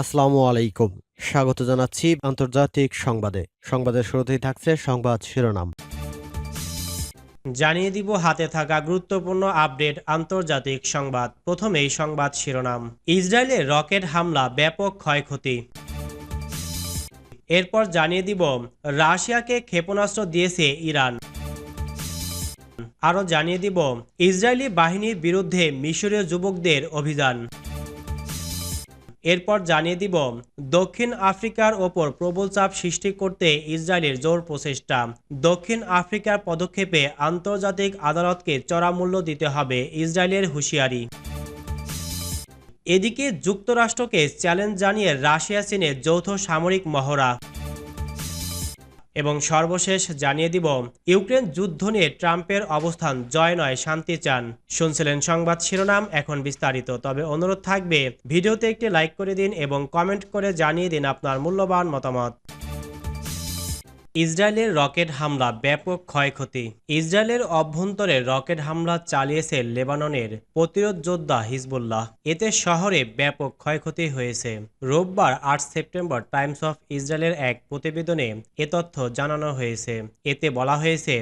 আসসালামু আলাইকুম। স্বাগত জানাচ্ছি আন্তর্জাতিক সংবাদে। সংবাদের শুরুতেই থাকছে সংবাদ শিরোনাম। জানিয়ে দিব হাতে থাকা গুরুত্বপূর্ণ আপডেট আন্তর্জাতিক সংবাদ। প্রথমেই সংবাদ শিরোনাম। ইসরায়েলে রকেট হামলা, ব্যাপক ক্ষয়ক্ষতি। এরপর জানিয়ে দিব, রাশিয়াকে ক্ষেপণাস্ত্র দিয়েছে ইরান। আরও জানিয়ে দিব, ইসরায়েলি বাহিনীর বিরুদ্ধে মিশরীয় যুবকদের অভিযান। এরপর জানিয়ে দিব, দক্ষিণ আফ্রিকার ওপর প্রবল চাপ সৃষ্টি করতে ইসরায়েলের জোর প্রচেষ্টা। দক্ষিণ আফ্রিকার পদক্ষেপে আন্তর্জাতিক আদালতকে চড়া মূল্য দিতে হবে ইসরায়েলের হুঁশিয়ারি। এদিকে যুক্তরাষ্ট্রকে চ্যালেঞ্জ জানিয়ে রাশিয়া, চীনের যৌথ সামরিক মহড়া। এবং সর্বশেষ জানিয়ে দিব, ইউক্রেন যুদ্ধ নিয়ে ট্রাম্পের অবস্থান জয় নয়, শান্তি চান। শুনছিলেন সংবাদ শিরোনাম, এখন বিস্তারিত। তবে অনুরোধ থাকবে, ভিডিওতে একটি লাইক করে দিন এবং কমেন্ট করে জানিয়ে দিন আপনার মূল্যবান মতামত। ইসরায়েলের রকেট হামলা ব্যাপক ক্ষয়ক্ষতি। ইসরায়েলের অভ্যন্তরে রকেট হামলা চালিয়েছে লেবাননের প্রতিরোধ যোদ্ধা হিজবুল্লাহ। এতে শহরে ব্যাপক ক্ষয়ক্ষতি হয়েছে। রোববার আট সেপ্টেম্বর টাইমস অফ ইসরায়েলের এক প্রতিবেদনে এ তথ্য জানানো হয়েছে। এতে বলা হয়েছে,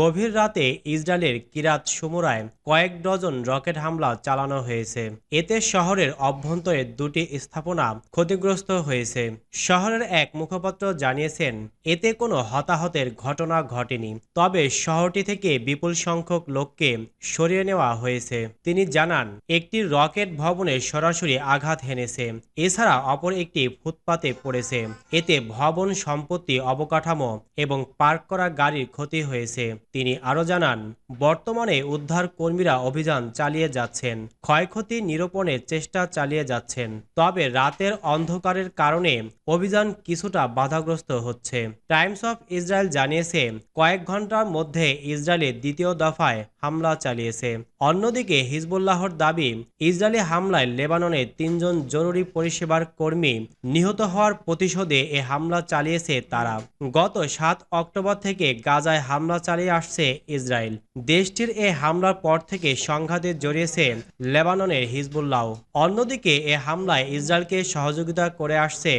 গভীর রাতে ইসরায়েলের কিরাত সুমুরায় কয়েক ডজন রকেট হামলা চালানো হয়েছে। এতে শহরের অভ্যন্তরে দুটি স্থাপনা ক্ষতিগ্রস্ত হয়েছে। শহরের এক মুখপাত্র জানিয়েছেন, এতে কোনো হতাহতের ঘটনা ঘটেনি, তবে শহরটি থেকে বিপুল সংখ্যক লোককে সরিয়ে নেওয়া হয়েছে। তিনি জানান, একটি রকেট ভবনে সরাসরি আঘাত হেনেছে। এছাড়া অপর একটি ফুটপাতে পড়েছে। এতে ভবন সম্পত্তি অবকাঠামো এবং পার্ক করা গাড়ির ক্ষতি হয়েছে। তিনি আরও জানান, বর্তমানে উদ্ধার কর্মীরা অভিযান চালিয়ে যাচ্ছেন। ক্ষয়ক্ষতি নিরূপণের চেষ্টা চালিয়ে যাচ্ছেন। তবে রাতের অন্ধকারের কারণে অভিযান কিছুটা বাধাগ্রস্ত হচ্ছে। টাইমস অফ ইসরায়েল জানিয়েছে, কয়েক ঘণ্টার মধ্যে ইসরায়েলের দ্বিতীয় দফায় হামলা চালিয়েছে। অন্যদিকে হিজবুল্লাহর দাবি, ইসরায়েলি হামলায় লেবাননের তিনজন জরুরি পরিষেবার কর্মী নিহত হওয়ার প্রতিশোধে এ হামলা চালিয়েছে তারা। গত সাত অক্টোবর থেকে গাজায় হামলা চালিয়ে আসছে ইসরায়েল। দেশটির এ হামলার পর থেকে সংঘাতে জড়িয়েছে লেবাননের হিজবুল্লাহ। অন্যদিকে এ হামলায় ইসরায়েলকে সহযোগিতা করে আসছে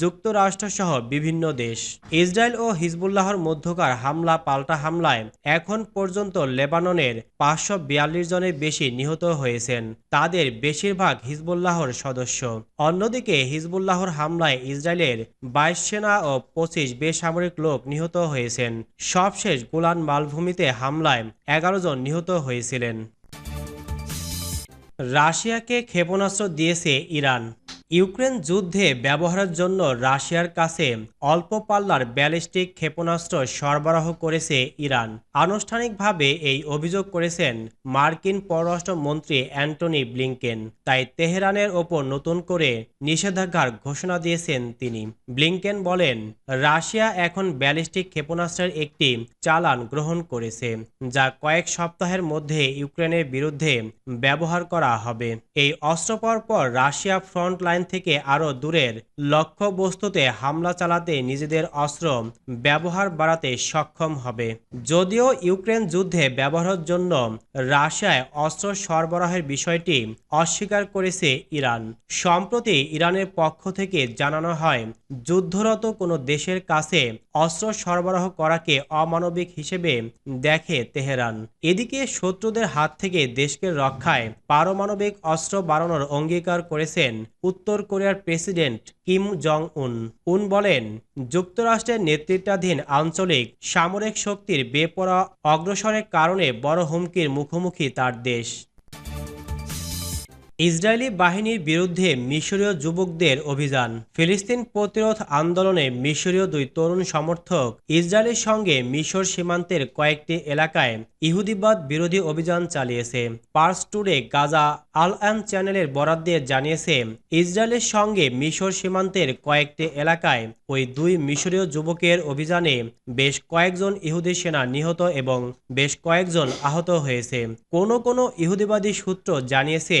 যুক্তরাষ্ট্রসহ বিভিন্ন দেশ। ইসরায়েল ও হিজবুল্লাহর মধ্যকার হামলা পাল্টা হামলায় এখন পর্যন্ত লেবাননের পাঁচশো বিয়াল্লিশ জনের বেশি নিহত হয়েছেন, তাদের বেশিরভাগ হিজবুল্লাহর সদস্য। অন্যদিকে হিজবুল্লাহর হামলায় ইসরায়েলের বাইশ সেনা ও পঁচিশ বেসামরিক লোক নিহত হয়েছেন। সবশেষ গোলান মালভূমিতে হামলায় এগারো জন নিহত হয়েছিলেন। রাশিয়াকে ক্ষেপণাস্ত্র দিয়েছে ইরান। ইউক্রেন যুদ্ধে ব্যবহারের জন্য রাশিয়ার কাছে অল্প পাল্লার ব্যালিস্টিক ক্ষেপণাস্ত্র সরবরাহ করেছে ইরান। আনুষ্ঠানিকভাবে এই অভিযোগ করেছেন মার্কিন পররাষ্ট্রমন্ত্রী অ্যান্টনি ব্লিংকেন। তাই তেহরানের ওপর নতুন করে নিষেধাজ্ঞার ঘোষণা দিয়েছেন তিনি। ব্লিংকেন বলেন, রাশিয়া এখন ব্যালিস্টিক ক্ষেপণাস্ত্রের একটি চালান গ্রহণ করেছে, যা কয়েক সপ্তাহের মধ্যে ইউক্রেনের বিরুদ্ধে ব্যবহার করা হবে। এই অস্ত্র পর রাশিয়া ফ্রন্ট লাইন থেকে আরও দূরের লক্ষ্যবস্তুতে হামলা চালাতে নিজেদের অস্ত্র ব্যবহার বাড়াতে সক্ষম হবে। যদিও ইউক্রেন যুদ্ধে ব্যবহারের জন্য রাশিয়ায় অস্ত্র সরবরাহের বিষয়টি অস্বীকার করেছে ইরান। সম্প্রতি ইরানের পক্ষ থেকে জানানো হয়, যুদ্ধরত কোনো দেশের কাছে অস্ত্র সরবরাহ করাকে অমানবিক হিসেবে দেখে তেহরান। এদিকে শত্রুদের হাত থেকে দেশকে রক্ষায় পারমাণবিক অস্ত্র বাড়ানোর অঙ্গীকার করেছেন উত্তর কোরিয়ার প্রেসিডেন্ট কিম জং উন উন বলেন, যুক্তরাষ্ট্রের নেতৃত্বাধীন আঞ্চলিক সামরিক শক্তির বেপরা অগ্রসরের কারণে বড় হুমকির মুখোমুখি তার দেশ। ইসরায়েলি বাহিনীর বিরুদ্ধে মিশরীয় যুবকদের অভিযান। ফিলিস্তিন প্রতিরোধ আন্দোলনে মিশরীয় দুই তরুণ সমর্থক ইসরায়েলের সঙ্গে মিশর সীমান্তের কয়েকটি এলাকায় ইহুদিবাদ বিরোধী অভিযান চালিয়েছে। পার্স টুডে গাজা আল আন চ্যানেলের বরাদ দিয়ে জানিয়েছে, ইসরায়েলের সঙ্গে মিশর সীমান্তের কয়েকটি এলাকায় ওই দুই মিশরীয় যুবকের অভিযানে বেশ কয়েকজন ইহুদি সেনা নিহত এবং বেশ কয়েকজন আহত হয়েছে। কোনো কোনো ইহুদিবাদী সূত্র জানিয়েছে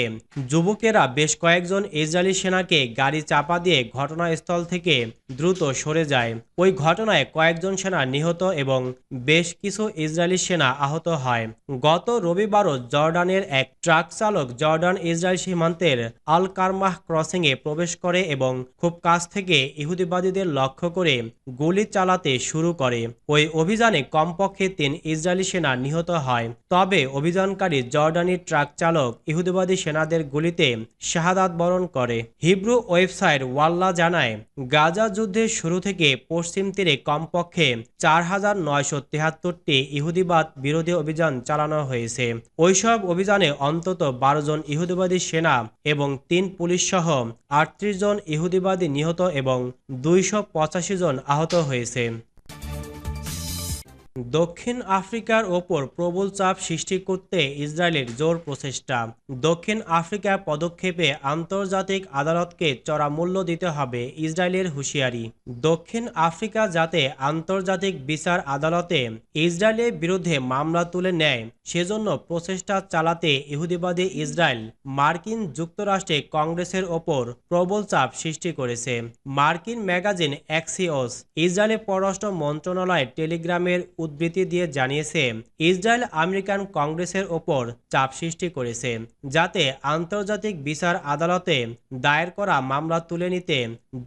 যুবকেরা বেশ কয়েকজন ইসরায়েলি সেনাকে গাড়ি চাপা দিয়ে ঘটনাস্থল থেকে দ্রুত সরে যায়। ওই ঘটনায় কয়েকজন সেনা নিহত এবং বেশ কিছু ইসরায়েলি সেনা আহত হয়। গত রবিবারও জর্ডানের এক ট্রাক চালক জর্ডান ইসরায়েল সীমান্তের আল কারমাহ ক্রসিংয়ে প্রবেশ করে এবং খুব কাছ থেকে ইহুদিবাদীদের লক্ষ্য করে গুলি চালাতে শুরু করে। ওই অভিযানে কমপক্ষে তিন ইসরায়েলি সেনা নিহত হয়। তবে অভিযানকারী জর্ডানি ট্রাক চালক ইহুদিবাদী সেনাদের গুলিতে শাহাদাত বরণ করে। হিব্রু ওয়েবসাইট ওয়াল্লা জানায়, গাজা যুদ্ধের শুরু থেকে পশ্চিম তীরে কমপক্ষে চার হাজার নয়শো তেহাত্তরটি ইহুদিবাদ বিরোধী অভিযান চালানো হয়েছে। ওইসব অভিযানে অন্তত বারো জন ইহুদিবাদী সেনা এবং তিন পুলিশ সহ আটত্রিশ জন ইহুদিবাদী নিহত এবং দুইশো পঁচাশি জন আহত হয়েছে। দক্ষিণ আফ্রিকার ওপর প্রবল চাপ সৃষ্টি করতে ইসরায়েলের জোর প্রচেষ্টা। দক্ষিণ আফ্রিকার পদক্ষেপে আন্তর্জাতিক আদালতকে চড়া মূল্য দিতে হবে ইসরায়েলের হুঁশিয়ারি। দক্ষিণ আফ্রিকা যাতে আন্তর্জাতিক বিচার আদালতে ইসরায়েলের বিরুদ্ধে মামলা তুলে নেয়, সেজন্য প্রচেষ্টা চালাতে ইহুদিবাদী ইসরায়েল মার্কিন যুক্তরাষ্ট্রে কংগ্রেসের ওপর প্রবল চাপ সৃষ্টি করেছে। মার্কিন ম্যাগাজিন অ্যাক্সিওস ইসরায়েলের পররাষ্ট্র মন্ত্রণালয় টেলিগ্রামের উদ্ধৃতি দিয়ে জানিয়েছে, ইসরায়েল আমেরিকান কংগ্রেসের ওপর চাপ সৃষ্টি করেছে, যাতে আন্তর্জাতিক বিচার আদালতে দায়ের করা মামলা তুলে নিতে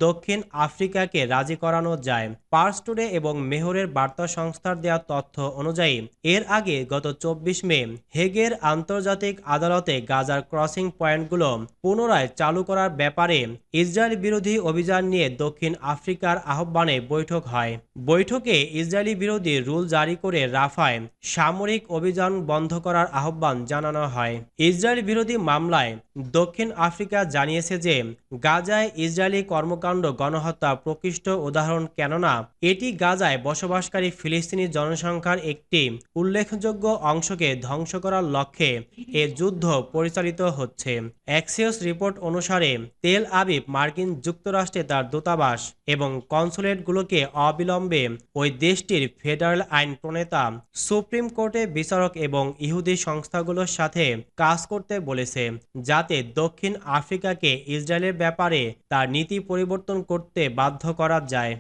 দক্ষিণ আফ্রিকাকে রাজি করানো যায়। পার্স টুডে এবং মেহরের বার্তা সংস্থার দেওয়া তথ্য অনুযায়ী, এর আগে গত চব্বিশ মে হেগের আন্তর্জাতিক আদালতে গাজার ক্রসিং পয়েন্টগুলো পুনরায় চালু করার ব্যাপারে ইসরায়েল বিরোধী অভিযান নিয়ে দক্ষিণ আফ্রিকার আহ্বানে বৈঠক হয়। বৈঠকে ইসরায়েলি বিরোধী রুল জারি করে রাফায় সামরিক অভিযান বন্ধ করার আহ্বান জানানো হয়। ইসরায়েল বিরোধী মামলায় দক্ষিণ আফ্রিকা জানিয়েছে যে গাজায় ইসরায়েলি কর্মকাণ্ড গণহত্যা প্রকৃষ্ট উদাহরণ কেননা এটি গাজায় বসবাসকারী ফিলিস্তিনি জনসংখ্যার একটি উল্লেখযোগ্য অংশকে ধ্বংস করার লক্ষ্যে এ যুদ্ধ পরিচালিত হচ্ছে। অ্যাক্সিওস রিপোর্ট অনুসারে তেল আবিব মার্কিন যুক্তরাষ্ট্রে তার দূতাবাস এবং কনসুলেটগুলোকে অবিলম্বে ওই দেশটির ফেডারেল আইন প্রণেতা সুপ্রিম কোর্টে বিচারক এবং ইহুদি সংস্থাগুলোর সাথে কাজ করতে বলেছে, যাতে দক্ষিণ আফ্রিকাকে ইসরায়েলের ব্যাপারে তার নীতি পরিবর্তন করতে বাধ্য করা যায়।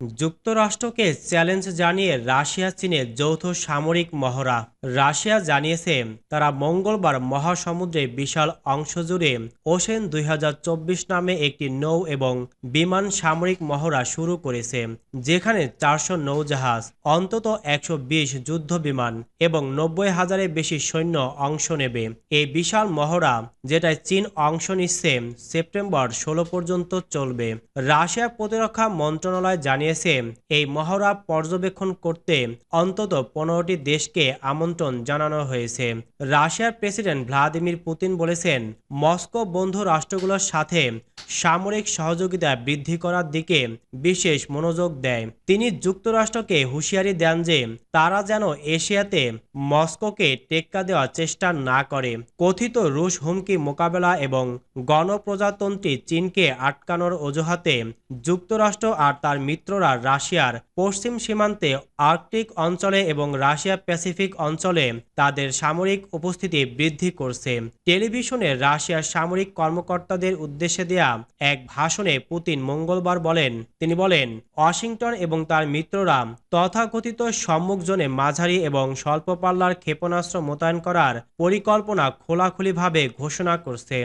যুক্তরাষ্ট্রকে চ্যালেঞ্জ জানিয়ে রাশিয়া চীনে যৌথ সামরিক মহড়া। রাশিয়া জানিয়েছে, তারা মঙ্গলবার মহাসমুদ্রে বিশাল অংশ জুড়ে ওশেন দুই নামে একটি নৌ এবং বিমান সামরিক মহড়া শুরু করেছে, যেখানে চারশো নৌজাহাজ, অন্তত একশো বিশ যুদ্ধ বিমান এবং নব্বই হাজারের বেশি সৈন্য অংশ নেবে। এই বিশাল মহড়া, যেটায় চীন অংশ নিচ্ছে, সেপ্টেম্বর ষোলো পর্যন্ত চলবে। রাশিয়া প্রতিরক্ষা মন্ত্রণালয় জানিয়েছে, এই মহড়া পর্যবেক্ষণ করতে অন্তত পনেরোটি দেশকে আমন্ত্রণ জানানো হয়েছে। রাশিয়ার প্রেসিডেন্ট ভ্লাদিমির পুতিন বলেছেন, মস্কো বন্ধু রাষ্ট্রগুলোর সাথে সামরিক সহযোগিতা বৃদ্ধি করার দিকে বিশেষ মনোযোগ দেয়। তিনি যুক্তরাষ্ট্রকে হুঁশিয়ারি দেন যে, তারা যেন এশিয়াতে মস্কোকে টেক্কা দেওয়ার চেষ্টা না করে। কথিত রুশ হুমকি মোকাবেলা এবং গণপ্রজাতন্ত্রী চীনকে আটকানোর অজুহাতে যুক্তরাষ্ট্র আর তার মিত্ররা রাশিয়ার পশ্চিম সীমান্তে আর্কটিক অঞ্চলে এবং রাশিয়া প্যাসিফিক অঞ্চলে তাদের সামরিক উপস্থিতি বৃদ্ধি করছে। টেলিভিশনে রাশিয়ার সামরিক কর্মকর্তাদের উদ্দেশ্যে দেয়া এক ভাষণে পুতিন মঙ্গলবার বলেন, তিনি বলেন, ওয়াশিংটন এবং তার মিত্ররা তথাকথিত সম্মুখ জোনে মাঝারি এবং স্বল্প পাল্লার ক্ষেপণাস্ত্র মোতায়েন করার পরিকল্পনা খোলাখুলিভাবে ঘোষণা করছে।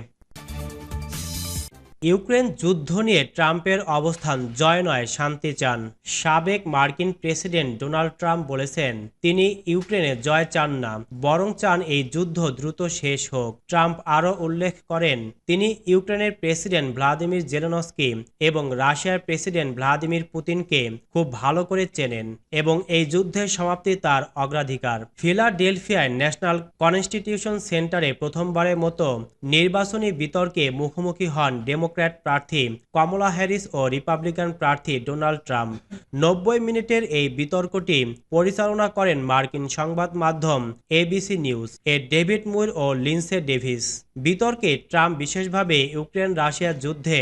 ইউক্রেন যুদ্ধ নিয়ে ট্রাম্পের অবস্থান জয় নয়, শান্তি চান। সাবেক মার্কিন প্রেসিডেন্ট ডোনাল্ড ট্রাম্প বলেছেন, তিনি ইউক্রেনে জয় চান না, বরং চান এই যুদ্ধ দ্রুত শেষ হোক। ট্রাম্প আরও উল্লেখ করেন, তিনি ইউক্রেনের প্রেসিডেন্ট ভ্লাদিমির জেলেনস্কি এবং রাশিয়ার প্রেসিডেন্ট ভ্লাদিমির পুতিনকে খুব ভালো করে চেনেন এবং এই যুদ্ধের সমাপ্তি তার অগ্রাধিকার। ফিলাডেলফিয়ায় ন্যাশনাল কনস্টিটিউশন সেন্টারে প্রথমবারের মতো নির্বাচনী বিতর্কে মুখোমুখি হন ডেমোক্রেট ডেমোক্র্যাট প্রার্থী কমলা হ্যারিস ও রিপাবলিকান প্রার্থী ডোনাল্ড ট্রাম্প নব্বই মিনিটের এই বিতর্কটি পরিচালনা করেন মার্কিন সংবাদ মাধ্যম এবিসি নিউজ এ ডেভিড মুর ও লিন্সে ডেভিস। বিতর্কে ট্রাম্প বিশেষভাবে ইউক্রেন রাশিয়ার যুদ্ধে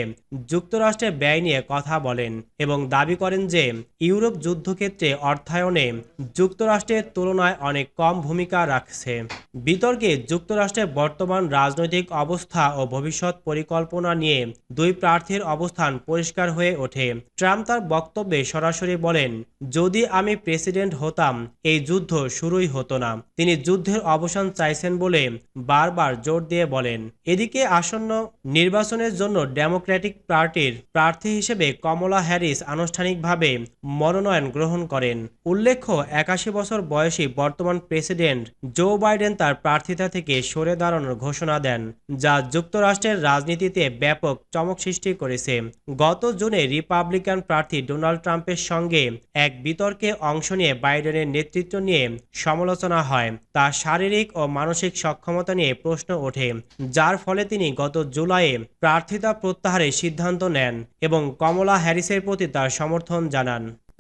যুক্তরাষ্ট্রের ব্যয় নিয়ে কথা বলেন এবং দাবি করেন যে ইউরোপ যুদ্ধক্ষেত্রে অর্থায়নে যুক্তরাষ্ট্রের তুলনায় অনেক কম ভূমিকা রাখছে। বিতর্কে যুক্তরাষ্ট্রের বর্তমান রাজনৈতিক অবস্থা ও ভবিষ্যৎ পরিকল্পনা নিয়ে দুই প্রার্থীর অবস্থান পরিষ্কার হয়ে ওঠে। ট্রাম্প তার বক্তব্যে সরাসরি বলেন, যদি আমি প্রেসিডেন্ট হতাম, এই যুদ্ধ শুরুই হতো না। তিনি যুদ্ধের অবসান চাইছেন বলে বারবার জোর দিয়ে বলেন। এদিকে আসন্ন নির্বাচনের জন্য ডেমোক্র্যাটিক পার্টির প্রার্থী হিসেবে কমলা হ্যারিস আনুষ্ঠানিকভাবে মনোনয়ন গ্রহণ করেন। উল্লেখ্য, একাশি বছর বয়সী বর্তমান প্রেসিডেন্ট জো বাইডেন তার প্রার্থিতা থেকে সরে দাঁড়ানোর ঘোষণা দেন, যা যুক্তরাষ্ট্রের রাজনীতিতে ব্যাপক চমক সৃষ্টি করেছে। গত জুনে রিপাবলিকান প্রার্থী ডোনাল্ড ট্রাম্পের সঙ্গে এক বিতর্কে অংশ নিয়ে বাইডেনের নেতৃত্ব নিয়ে সমালোচনা হয়। তার শারীরিক ও মানসিক সক্ষমতা নিয়ে প্রশ্ন ওঠে, যার ফলে তিনি গত জুলাইয়ে প্রার্থিতা প্রত্যাহারের সিদ্ধান্ত নেন এবং কমলা হ্যারিসের প্রতি তার সমর্থন জানান।